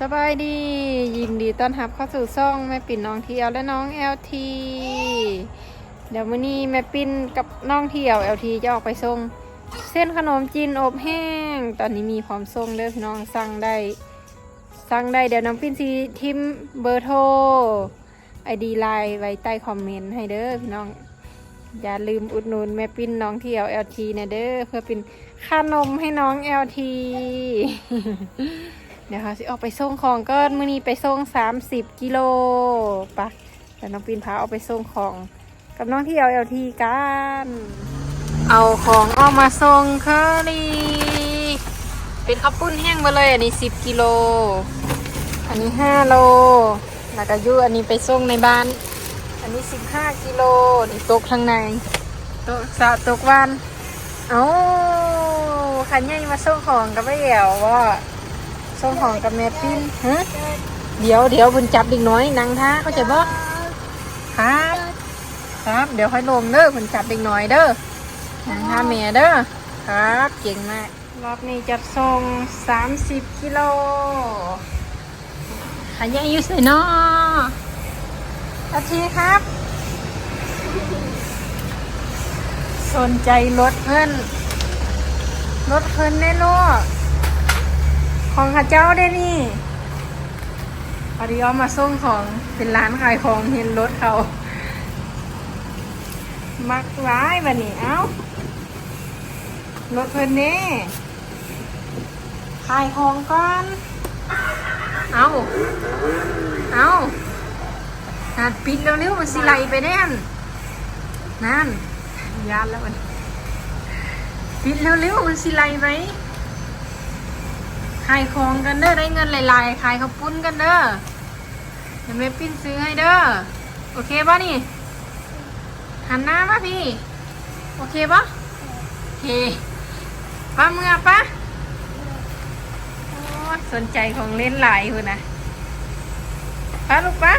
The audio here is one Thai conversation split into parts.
สบายดี ยินดีต้อนรับเข้าสู่ซ่องแม่ปิ่นน้องเที่ยวและน้องเอลทีเดี๋ยวมื้อนี้แม่ปิ่นกับน้องเที่ยวเอลทีจะออกไปส่งเส้นขนมจีนอบแห้ง ตอนนี้มีพร้อมส่งเด้อพี่น้องสั่งได้สั่งได้เดี๋ยวน้องปิ่นสิทิมเบอร์โทรไอดีไลน์ไว้ใต้คอมเมนต์ให้เด้อพี่น้องอย่าลืมอุดหนุนแม่ปิ้นน้องเที่ยว LT นะเด้อเพื่อเป็นค่านมให้น้อง LT เดี๋ยวเขาสิออกไปส่งของก็มื้อนี้ไปส่ง30กิโลปะแต่น้องปินพาเอาไปส่งของ กับน้องที่ยว LT กัน เอาของออกมาส่งเคอรี่เป็นข้าวปุ้นแห้งมาเลยอันนี้10กิโล อันนี้5โล แล้วก็ยูอันนี้ไปส่งในบ้าน อันนี้15กิโลนี่ตกข้างในตกสะตกวัน เอาขันใหญ่มาส่งของกับไม่เหี่ยวว่า ส่งของกับแม่ปิ้นฮะเดี๋ยวเดี๋ยวบุญจับเด็กน้อยนางท่าเขาใจบ่ครับ ครับ เดี๋ยวค่อยลงเด้อบุญจับเด็กน้อยเด้อนางท่าแม่เด้อครับเก่งมากรอบนี้จัดส่ง30กิโลขันใหญ่อยู่ใส่นออาทีครับ สนใจรถเพิ่นรถเพิ่นแน่นอน ของข้าเจ้าได้นี่พอดีเอามาส่งของเป็นร้านขายของเห็นรถเขา มักร้ายบันนี้เอ้ารถเพิ่นนี่ขายของก่อน เอาเอาหัดปิดเร็วๆมันสิไหลไปแน่นนั่นยานแล้วมันปิดเร็วๆมันสิไหลไหม ขายของกันเด้อได้เงินหลายๆขายข้าวปุ้นกันเด้อเดี๋ยวแม่ปิ้นซื้อให้เด้อโอเคป่ะนี่หันหน้าป่ะพี่ โอเคป่ะโอเคป้าเมื่อป้าโอ้สนใจของเล่นหลายคุณนะป้าลูกป้า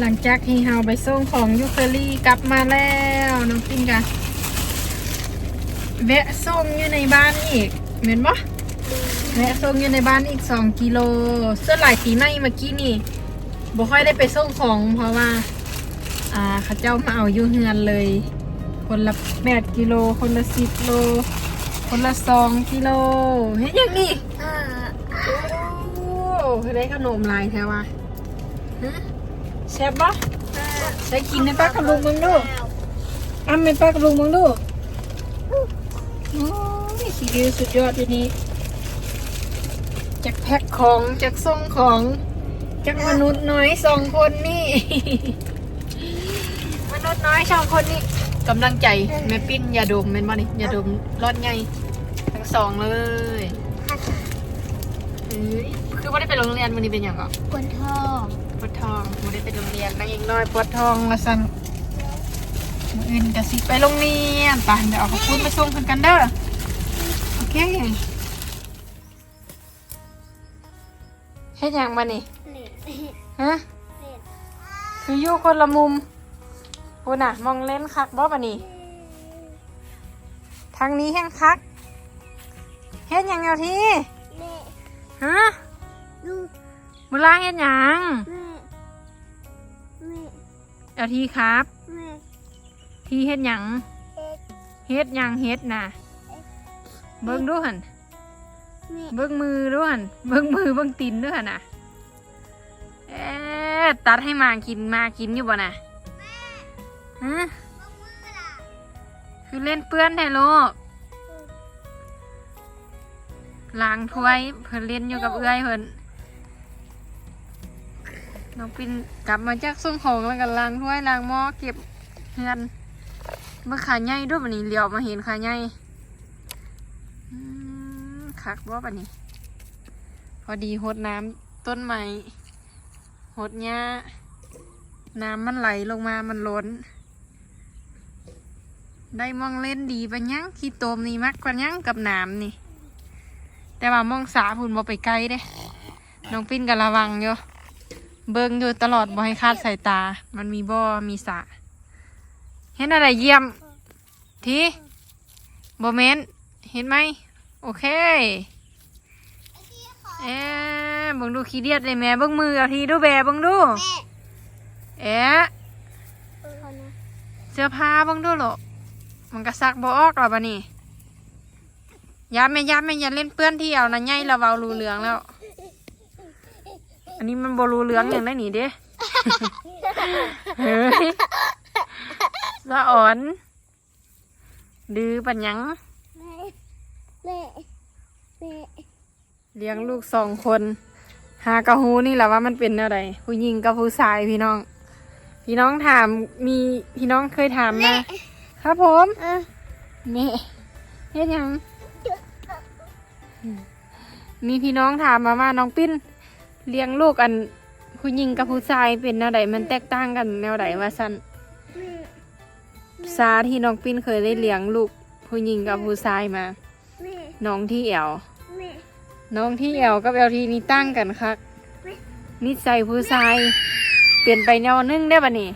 หลังจากที่เฮาไปส่งของยูเคอรี่กลับมาแล้วน้องปิ้งกะแวะส่งอยู่ในบ้านอีกเหมือนปะ แวะส่งอยู่ในบ้านอีกสองกิโลเสื้อลายสีในเมื่อกี้นี่บ่ค่อยได้ไปส่งของเพราะว่า อ่าเขาเจ้ามาเอาอยู่เฮือนเลย คนละแปดกิโล คนละสิบโล คนละสองกิโลเห็นยังนี่โอ้ได้ขนมลายแท้วะฮะแซ่บปะใช้กินในป้ากับลุงมึงดูอ้ำเป็นป้ากับลุงมึงดูโอ้ยสีวิวสุดยอดทีนี้ จากแพ็คของจากส่งของจากมนุษย์น้อยสองคนนี่ มนุษย์น้อยสองคนนี่กำลังใจแม่ปิ้นยาดมเป็นบ่นี่ยาดมรอดไงทั้งสองเลยเอ้ยคือว่าได้ไปโรงเรียนวันนี้เป็นอย่างอะคนทองปวดทองไม่ได้ไปโรงเรียนนางเอกน้อยปวดทองละสันมืออื่นกะสิไปโรงเรียนไปเดี๋ยวเอาขอบคุณไปส่งเพิ่นกันเด้อโอเค เฮ็ดหยังมานี่นี่ฮะคืออยู่คนละมุมพูน่ะ มองเล่นคักบ่ปะนี่ทางนี้แห้งคักเฮ็ดหยังเอาทีแม่ฮะลูกมือลาเฮ็ดหยังแม่แม่เอาทีครับแม่ทีเฮ็ดหยังเอ็ดเฮ็ดหยังเฮ็ดน่ะ เบิ่งดูหัน แม่เบิ่งมือดูหันเบิ่งมือเบิ่งตีนดูหันน่ะเอ๊ะตัดให้หมากินหมากินอยู่บ่น่ะฮะคือเล่นเปื้อนแท้ลูกล้างถ้วยเพิ่นเล่นอยู่กับเอื้อยเพิ่นน้องปินกลับมาจากส่งของแล้วก็ล้างถ้วยล้างหม้อเก็บเงินเมื่อขาใหญ่ด้วยบันนี้เหลียวมาเห็นขาใหญ่อืม คักว่ปะนี่พอดีหดน้ำต้นไม้หดหญ้าน้ำมันไหลลงมามันล้น ได้มองเล่นดีปะยังขี้โตมนี่มักกว่ายังกับน้ำนี่ แต่ว่ามองสาพุ่นบ่ไปไกลเด้น้องปิ้นก็ระวังอยู่เบิ่งอยู่ตลอดบ่ให้คาดสายตา มันมีบ่อมีสะเห็นอะไรเยี่ยมทีบ่เมนเห็นไหม โอเค เอเอ๊ะเบิ่งดูขี้เดียดเลยแม่เบิ่งมือเอาทีดูแบเบิ่งดูแม่เอ๊ะเออคนนะเสื้อผ้าเบิ่งดูโหลกมันก็ซักบ่ออกหรอบัดนี้ยามแม่ยามแม่อย่าเล่นเปื้อนที่เอานะใหญ่ละเว้ารู้เรื่องแล้ว อันนี้มันบ่รู้เรื่องอย่างได้หนีเด้เฮ้ยสะอ่อน ดื้อปัญญัง แม่แม่แม่ เลี้ยงลูกสองคน หากระหูนี่แหละว่ามันเป็นอะไรผู้หญิงกับผู้ชายพี่น้อง พี่น้องถามมีพี่น้องเคยถามนะครับผมเออแม่เฮ็ดหยังมีพี่น้องถามมาว่าน้องปิ้นเลี้ยงลูกอันผู้หญิงกับผู้ชายเป็นแนวใดมันแตกต่างกันแนวใดว่าสั้นแม่ซาที่น้องปิ้นเคยได้เลี้ยงลูกผู้หญิงกับผู้ชายมาแม่น้องที่แอวแม่ น้องที่แอวกับแอลทีนี่ตั้งกันครับนิสัยผู้ชาย เปลี่ยนไปแนวนึงได้ปะนี่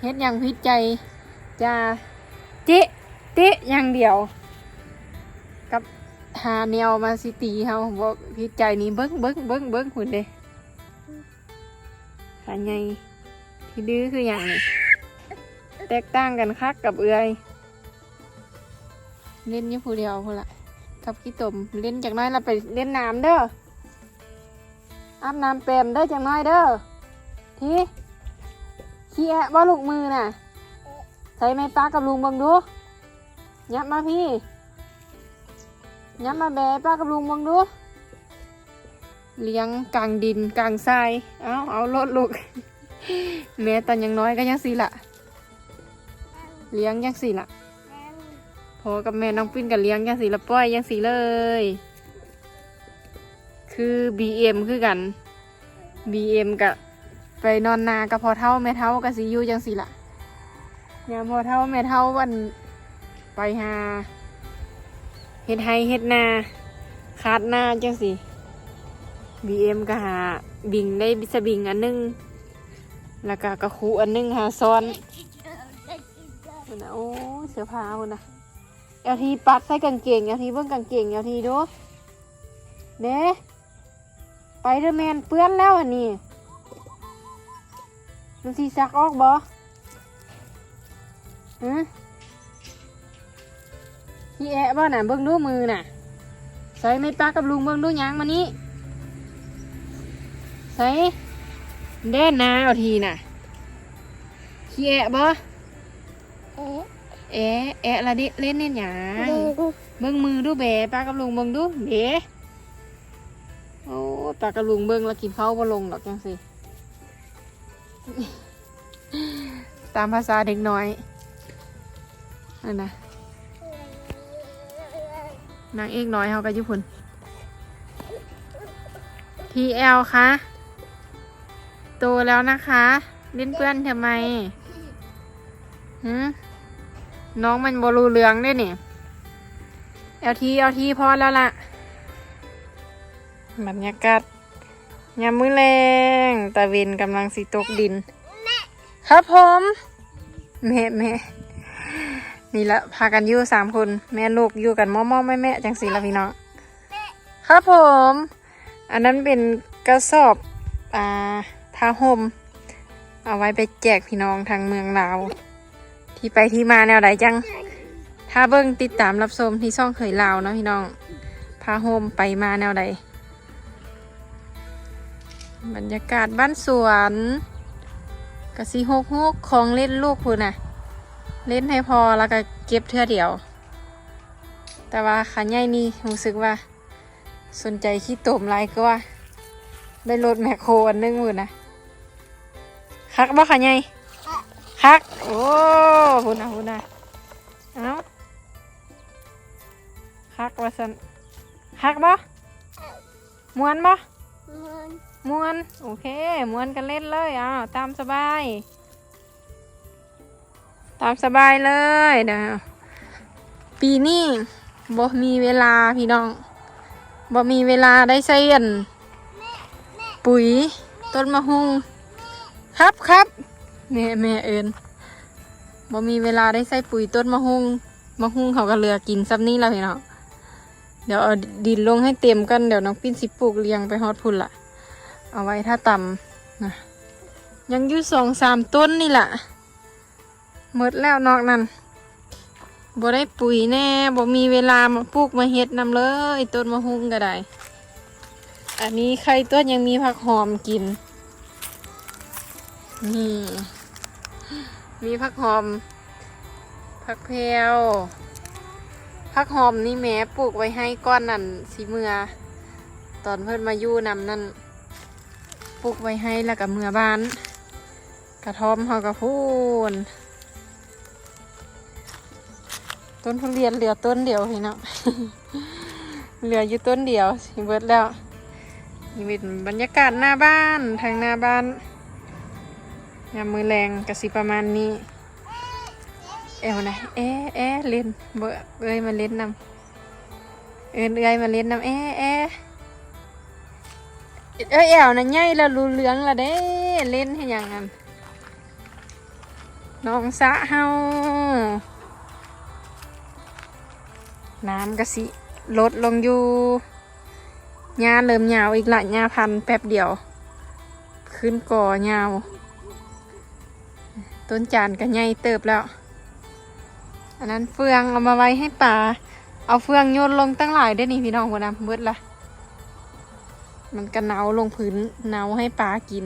เฮ็ดย่างพิจัยจะเจ๊เตะอย่างเดียว กับหาแนวมาสิตีเฮาบอกพิจัยนี่เบิ้งเบิ้งเบิ้งเบิ้งหุ่นเด้ขาใหญ่ที่ดื้อคืออย่างนี้แตกต่างกันคักกับเอือยเล่นอยู่ผู้เดียวพูนละ กับขี้ตมเล่นจากน้อยเราไปเล่นน้ำเด้ออาบน้ำเป็นเด้จากน้อยเด้อทีขี้แอะบ่ลูกมือน่ะ ใส่ไม้ปลากับลุงบังดูยับมาพี่ยับมาแบปลากับลุงบังดู เลี้ยงกลางดินกลางทราย เอาเอารถลูกแม่ตอนยังน้อยก็ยังสีละเลี้ยงยังสีละ อกับแม่น้องปิ้นกับเลี้ยงยังสีละป้อยยังสีเลย คือ BM คือกัน BM กับไปนอนนากับพอเท่าแม่เท่ากับสีอยู่ยังสีละยามพอเท่าแม่เท่าวันไปหาเฮ็ดไฮเฮ็ดนาขาดนาจังสิ BM ก็หาบิงได้สบิงอันหนึง แล้วก็กระคูอันหนึงหาซ้อนพุ่นนะโอ้ยเสื้อผ้าพุ่นนะ เอลทีปัดใส่กางเกงเอลทีเบิ่งกางเกงเอลทีดูเด้ไปเดอร์แมนเปื้อนแล้วอันนี้มันสีซักออกบ่ฮะพี่แอะบ่น่ะเบิ่งดูมือน่ะ ใส่ไม่ปากกับลุงเบิ่งดูยังมานี้ใส่เด่นนาเอาทีน่ะพี่แอะบ่เอ๊ะ แอะแอะละดิเล่นเน่นหยังเด็กเบิ้งมือดูแบปลากับลุงเบิ้งดูเบ๋โอ้ปลากับลุงเบิ้งแล้วกินข้าวบ่ลงหรอกจังสิตามภาษาเด็กน้อยนั่นนะนางเอกน้อยเขาก็อยุพุนทีเอลคะโตแล้วนะคะเล่นเพื่อนทำไมหืม น้องมันบรูเรืองด้เนี่เอลทีเอลทีพอแล้วล่ะบรรยากาศยามมื้อแรงตะเวนกำลังสิตกดิน ครับผมแม่แม่นี่ละพากันอยู่สามคน แม่ลูกอยู่กันม่อม่อแม่แม่จังสีละพี่น้องครับผม อันนั้นเป็นกระสอบอ่าทาห่มเอาไว้ไปแจกพี่น้องทางเมืองลาว ที่ไปที่มาแนวใดจัง ถ้าเบิ้งติดตามรับชมที่ช่องเคยลาวเนาะพี่น้อง พาโฮมไปมาแนวใด บรรยากาศบ้านสวนกะสีฮกฮกของเล่นลูกคุณน่ะ เล่นให้พอแล้วก็เก็บเทื่อเดียว แต่ว่าขันใหญ่นี่รู้สึกว่า สนใจขี้ตมไรก็ว่า ได้รถแมคโครอันนึงหมื่นนะคักบ่ขันใหญ่ คัก โอ้พุ่นนะพุ่นนะเอ้าฮักว่าสันฮักบ่มวนบ่มันมวน โอเคมวนกันเล่นเลยอ้าวตามสบาย ตามสบายเลยเดี๋ยวปีนี้บ่มีเวลาพี่น้องบ่มีเวลาได้ใส่อันปุ๋ย ต้นมะฮุงครับครับ แม่แม่เอินบ่มีเวลาได้ใส่ปุ๋ยต้นมะฮุงมะฮุงเขาก็เหลือกินซ้ำนี้แล้วพี่น้อเดี๋ยวเอาดินลงให้เต็มกันเดี๋ยวน้องปิ้นสิปลูกเรียงไปฮอดพุ่นละเอาไว้ถ้าต่ำนะยังอยู่สองสามต้นนี่แหละหมดแล้วนอกนั้นบ่ได้ปุ๋ยแน่บ่มีเวลามาปลูกมาเฮ็ดนำเลยต้นมะฮุ่งก็ได้ อันนี้ใครต้นยังมีผักหอมกินนี่ มีผักหอม ผักแพรวผักหอมนี่แม่ปลูกไว้ให้ก้อนนั่นสีเมือ ตอนเพิ่นมาอยู่นำนั่นปลูกไว้ให้แล้วกับเมือบ้าน กระท่อมเฮากระพูนต้นทุเรียนเหลือต้นเดียวพี่เนาะเหลืออยู่ต้นเดียวสิเบิดแล้วนี่เป็นบรรยากาศหน้าบ้านทางหน้าบ้าน ยามมือแรงกระสิประมาณนี้ เอวนะเอ๊เอ๊เล่นเบอเอ้ยมาเล่นนำเอินเอ้ยมาเล่นนำเอ๊เอ๊เอ้ยแอวนะใหญ่ล้วรู้เหลืองละเด้เล่นให้ยังงั้นน้องสะเฮาน้ำกระสิลดลงอยู่หญ้าเริ่มยาวอีกละหญ้าพันแป๊บเดียว ขึ้นก่อยาว ต้นจานก็ใหญ่เติบแล้ว อันนั้นเฟืองเอามาไว้ให้ป่า เอาเฟืองโยนลงตั้งหลายได้อนี่พี่น้องคนนะมืดละมันกระเนาลงพื้นเนาให้ปลากิน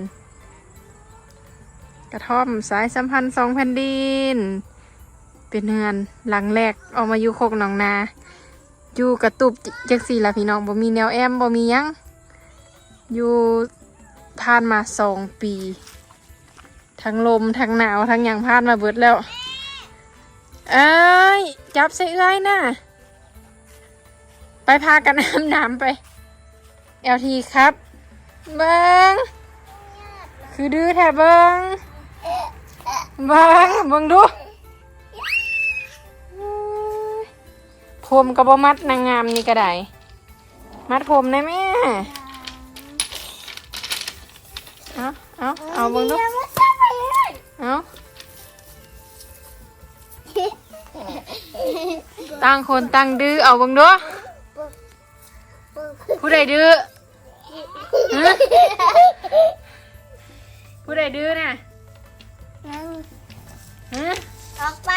กระท่อมสายสัมพันธ์สองแผ่นดิน เป็นเฮือนหลังแรกเออกมาอยู่โคกหนองนา อยู่กระตุบจักสี่ละพี่น้องบ่มีแนวแอมบ่มียัง อยู่ผ่านมาสองปี ทั้งลมทั้งหนาวทั้งหยังผ่านมาเบิดแล้วเอ้ยจับใส่เอื้อยน่ะไปพากันอาบน้ำไปเอลทีครับเบิงคือดื้อแท้เบิงเบิงเบิงดูผมกระบมัดนางงามนี่ก็ได้มัดผมได้ไหมเอาเอาเอาเบิงดู เอาตั้งคนตั้งดื้อเอาเบิงดูผู้ใดดื้อฮะผู้ใดดื้อน่ะฮะออกไป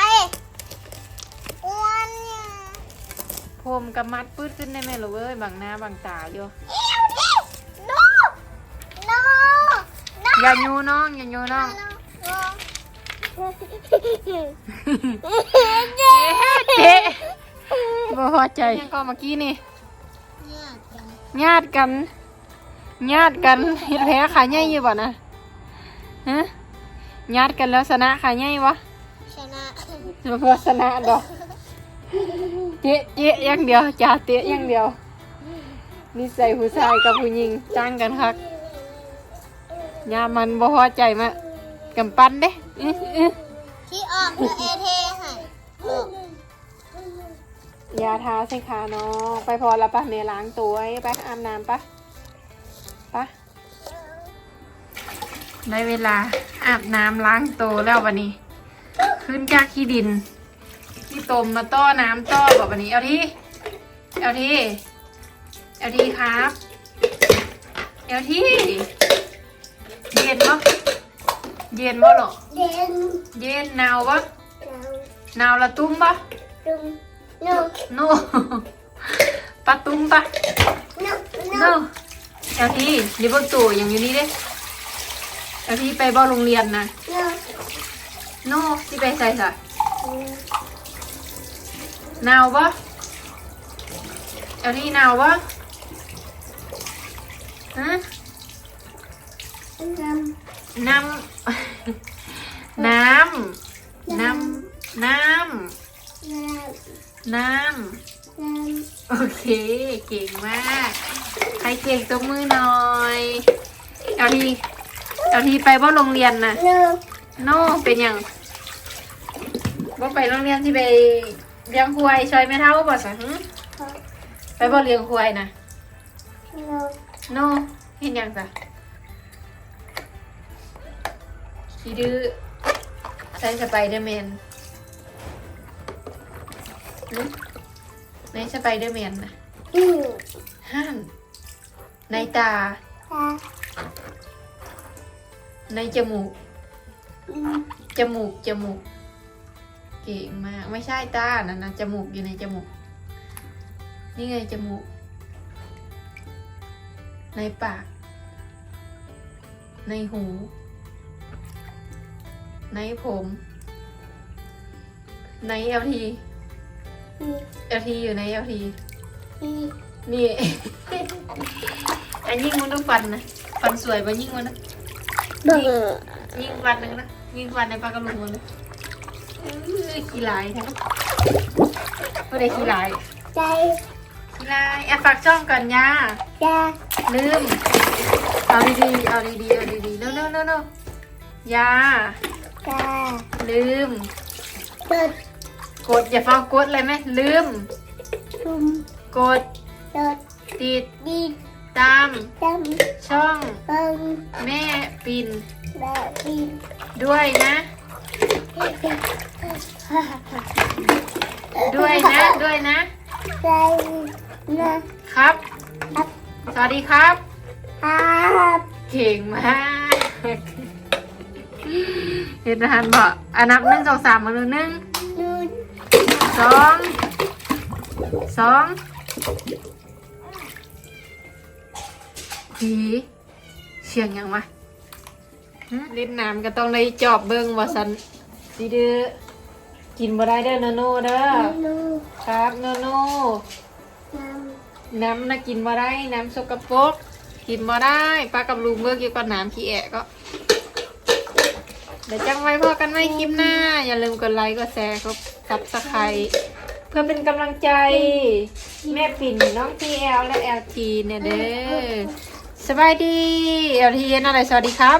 อ้วนเนี่ยผมกับมัดปื้ดขึ้นได้ไหมลูกเอ้ยบังหน้าบังตาอยู่เอ้วดิโนโนโนอย่าโยน้องอย่าโยน้อง เจ๊บ่พอใจยังก็เมื่อกี้นี่ญาติกันญาติกันเฮ็ดแพ้ขาใหญ่อยู่บ่นะฮะญาติกันแล้วชนะขาใหญ่วะชนะบ่พอชนะดอกเจ๊เจ๊อย่างเดียวจ่าเตะอย่างเดียวนิสัยผู้ชายกับผู้หญิงจ้างกันคักยามมันบ่พอใจมา กำปั้นเด้อื้ออื้อที่ออกคือเอเทให้ออกยาทาใส่ขาน้องไปพอแล้วปะเมล้างตัวให้ไปอาบน้ำปะปะได้เวลาอาบน้ำล้างตัวแล้ววันนี้ ขึ้นจากขี้ดินที่ตมมาต้อน้ำต้อแบบวันนี้เอาที่เอาที่เอาที่ครับเอาที่เย็นปะ เย็นปะหรอเด่นเย็นหนาวปะเราหนาวละตุ้มปะดุมโนโนปะตุ้มปะโนโนเอาที่นี่เบนตู่อย่างอยู่นี่เด้เอาที่ไปบ่โรงเรียนนะโนโนที่ไปใส่สะหนาวปะเอาที่หนาวปะฮะ น้ำ น้ำ น้ำ น้ำ น้ำ โอเค เก่งมาก ใครเก่งตบมือหน่อยเอาทีเอาทีไปบ่โรงเรียนนะโน่เป็นยังบ่ไปโรงเรียนที่ไปเลี้ยงควายช่วยแม่เท่าบ่สะไปบ่เลี้ยงควายนะโน่เห็นยังจ้ะ ขี้ดื้อใส่สไปเดอร์แมนหึไหนสไปเดอร์แมนนะโอืมห้ามในตาตาในจมูก อืมจมูก จมูก เก่งมาก ไม่ใช่ตานั่นนะจมูกอยู่ในจมูก นี่ไงจมูก ในปาก ในหู ในผม ในเอลทีมีเอลทีอยู่ในเอลทีมีนี่ อันยิ่งมันต้องฟันนะ ฟันสวยปะยิ่งมันนะเบิ่งยิ่งฟันหนึงนะยิ่งฟันในปลากระลุงมันนะเอ้ยขี้ลายแท้ไม่ได้ขี้ลายใจขี้ลายอะฝากช่องก่อนย่าตาลืม เอาดีๆ เอาดีๆ เอาดีๆเร็วๆเร็วๆย่า ตาลืม เปิดกดอย่าฟังกดเลยไหมลืมชุมกดเปิดติดดีตามจช่องำเบิ่งแม่ปิ่นแบบดีด้วยนะ ด้วยนะด้วยนะ ใจนะครับ ครับ สวัสดีครับ ครับ เก่งมาก เห็นอาหารบอกอันนับหนึ่งสองสามมาหนึ่งหนึ่งนูนสองสองผีเสียงยังวะหึเล่นน้ำก็ต้องเลยจอบเบิ้งว่าสันดีเด้อกินบ่ได้เด้อโนโน่เด้อนูครับโนโน่น้น้ำนะกินบ่ได้น้ำสกปรกกินบ่ได้ป้ากับลุงเมื่อกี้ก่อนน้ำขี้แอะก็ เดี๋ยวจังไว้พอกันไม่คลิปหน้า อย่าลืมกดไลค์กดแชร์กดซับสไครเพื่อเป็นกำลังใจ แม่ปิ่นน้องทีเอลและเอลทีเนี่ยเด้อสบายดีเอลทีนั่นอะไรสวัสดีครับ